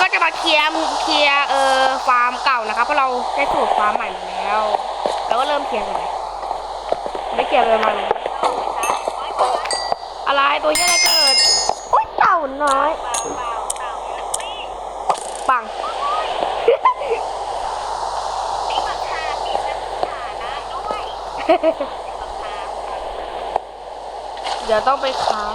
ก็จะมาเคลียร์เคลียร์เอ่อฟาร์มเก่านะครับเพราะเราได้สูตรฟาร์มใหม่แล้วแล้วก็เริ่มเคลียร์เลยไม่เคลียร์เลยมันอะไรตัวเหี้อะไรเกิดอุ้ยเต่าน้อยปังเดี๋ยวต้องไปคาบ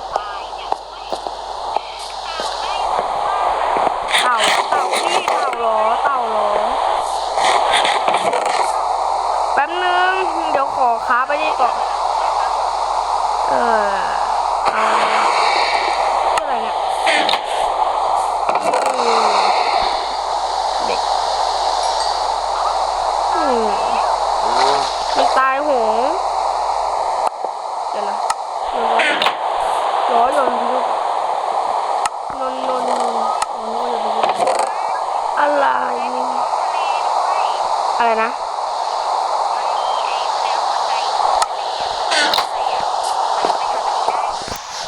เต่าเต่าพี่ เต่าหรอแป๊บนึง เดี๋ยวขอค้าไปนี่ก่อน เออเอาชื่ออะไรเนี่ยเด็กอืมมีตายโหงเดี๋ยวนะร้อยยนต์พิษนนนนนนอ๋อนึกว่าจะเป็นอะไร อะไรนะ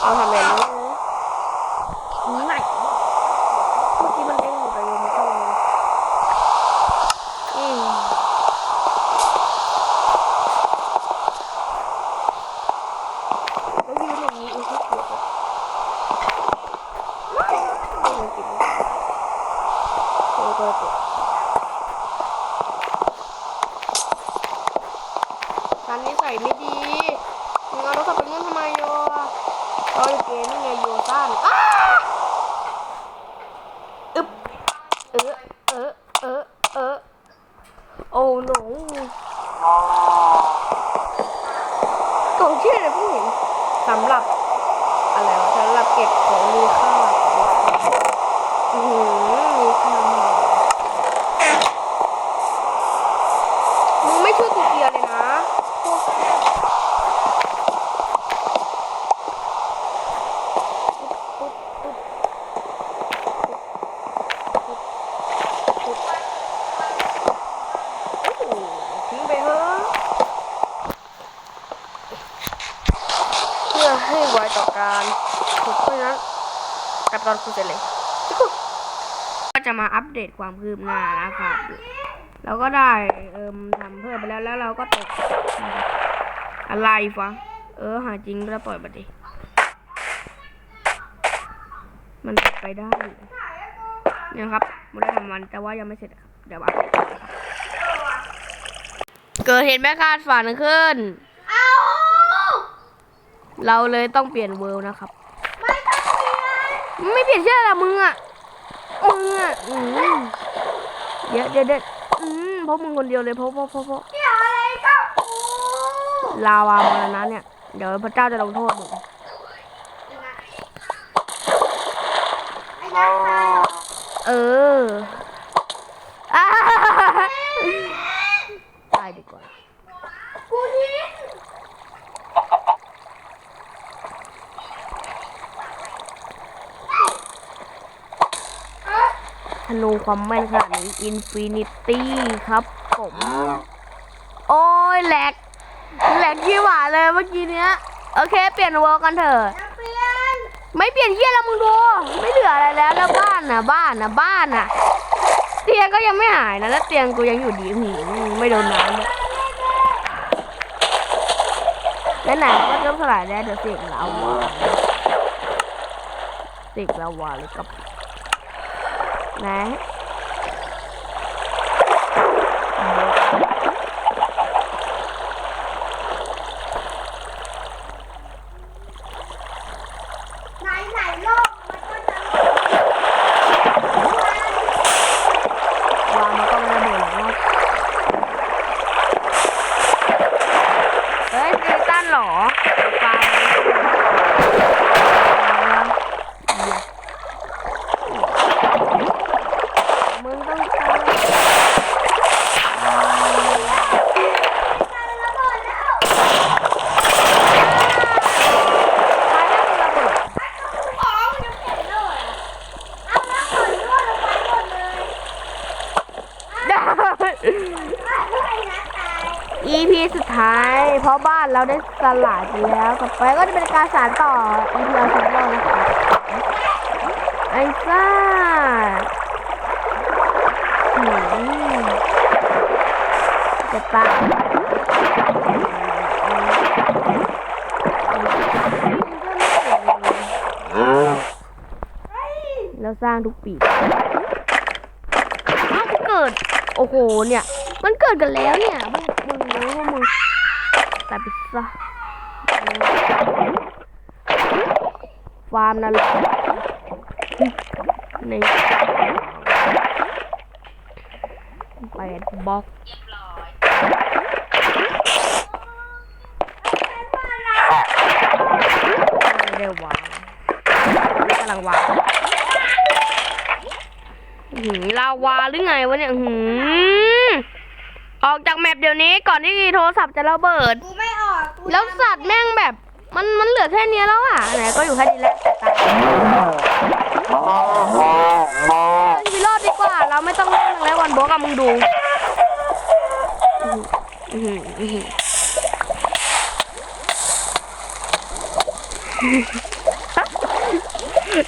เอาทำแบบนี้ไหนเมื่อกี้มันเด้งอยู่ไปยังไม่เข้าเลยอืมแล้วยืนอย่างนี้อีกทีเดียวไม่ไม่ได้กินโอ้ตัวเจ็บ ฉันนิสัยไม่ดีมึงเอาโทรศัพท์ไปเล่นทำไมโยเอาอยู่เกมนี่ไงโยซ่านอ้าอึ๊บเออเออเออเออโอ้หนูกล่องเชื่ออะไรผู้หญิงสำหรับอะไรวะสำหรับเก็บของมีค่าอือมีค่ามากมึงไม่ช่วยกูเคลียร์เลยนะพวก ทิ้งไปเถอะเพื่อให้ไว ต่อการฝึกเพราะฉะนั้นกับตอนคุณเสร็จเลย ก็จะมาอัปเดตความคืบหน้านะครับ เราก็ได้เอิมทำเพิ่มไปแล้วแล้วเราก็ตกอะไรฟะเออหาจริงแล้วปล่อยมาดิมันตกไปได้เนี่ยครับมันได้ทำมันแต่ว่ายังไม่เสร็จครับ เดี๋ยวอัปเดตเกิดเหตุไม่คาดฝันขึ้น เอาเราเลยต้องเปลี่ยนเวิลด์นะครับไม่ต้องเรียนไม่เปลี่ยนเชื่อละมึงอะมึงอะอืมเดี๋ยวเดี๋ยวเดี๋ยวอืมเพราะมึงคนเดียวเลยเพราะเพราะเพราะเพราะเกี่ยวอะไรกับกูลาวามรณะเนี่ย เดี๋ยวพระเจ้าจะลงโทษมึงไอ้นักข่าวเอออ่าตายดีกว่า กูทิ้ง ธนูความแม่นขนาดนี้อินฟินิตี้ครับผม โอ้ยแหลกแหลกที่หวาเลยเมื่อกี้เนี้ย โอเค เปลี่ยนวิร์กันเถอะนักเรียนไม่เปลี่ยนเยี่ยแล้วมึงดู ไม่เหลืออะไรแล้วแล้วบ้านนะบ้านนะบ้านนะเตียงก็ยังไม่หายนะแล้วเตียงกูยังอยู่ดีหืไม่โดนน้ำเลยแล้วไหนก็เริ่มสลายแล้วเดี๋ยวเสกลาวาเสกลาวาเลยกับ น EP สุดท้าย เพราะบ้านเราได้สลายไปแล้วต่อไปก็จะเป็นการสานต่อ EP เอาสองรอบนะคะไอ้ซ่าจะตาแล้วสร้างทุกปีถ้าเกิด โอ้โห เนี่ย มันเกิดกันแล้วเนี่ย แต่ไปซะฟาร์มนั่นแหละในแปดบล็อกไม่ได้วางกำลังวางหือลาวาหรือไงวะเนี่ยหือออกจากแมปเดี๋ยวนี้ก่อนที่โทรศัพท์จะระเบิด แล้วสัตว์แม่งแบบ มันมันเหลือแค่เนี้ยแล้วอะไหนก็อยู่แค่นี้แหละตายชีวิตรอดดีกว่า เราไม่ต้องเล่นแล้ววันโบกับมึงดูอื้อหืออื้อหือ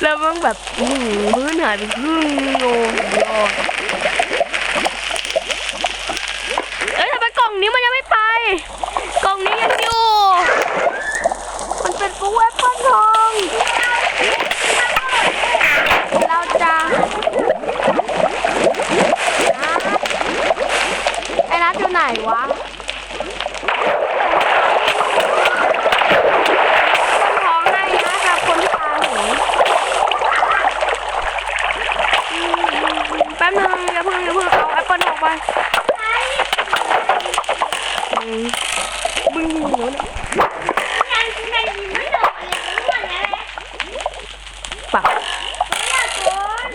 แล้วมึงแบบอื้อหือพื้นหายไปครึ่งโง่ยอดเอ้ยทำไมกล่องนี้มันยังไม่ไป กล่องนี้ยังอยู่ มันเป็นฟูแอปเปิลทอง เราจะนัดไอ้นัดอยู่ไหนวะทองให้นะสำหรับคนที่ตาหนูอืมแป๊บนึงอย่าเพิ่งอย่าเพิ่งเอาแอปเปิลทองไปมบึ้งหนูเนี่ยยักยินไม่โดนเลยกูหมดแล้วปักกูอยากโดน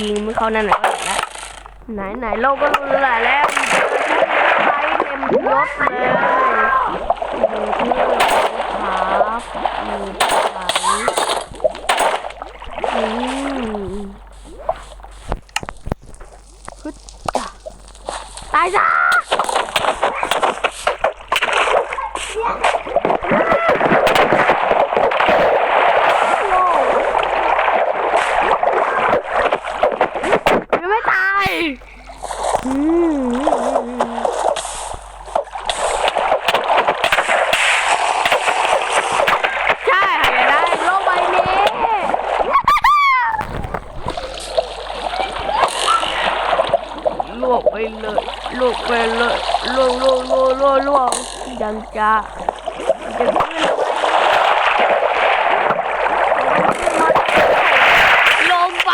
ยิงไม่เขานั่นแหละก็เห็นแล้วไหนไหนโลกก็รู้แล้วแหละแล้วมีเจอใช้เต็มยศเลยมีเพื่อนครับมีไผ่อืมฮึดจ้ะ ตายจ้ายังไม่ตาย อืมใช่หายได้โลกใบนี้ ล วกไปเลยลวกไปเลยลวกลวกลวกลวกลวกยังจะจะขึ้นลงไป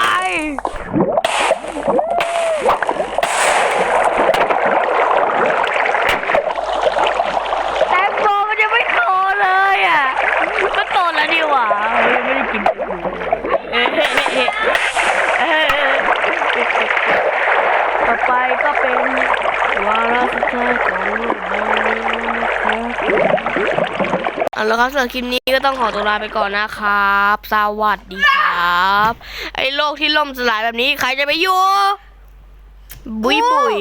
แตงโมมันยังไม่โตเลยอะมันโตแล้วดีหว่ายังไม่ได้กินเอ๊ะเอ๊ะ ต่อไปก็เป็นวาระสุดท้ายของโลกใบนี้นะครับ เอาละครับสำหรับคลิปนี้ก็ต้องขอตัวลาไปก่อนนะครับ สวัสดีครับ ไอ้โลกที่ล่มสลายแบบนี้ใครจะไปอยู่ บุยบุย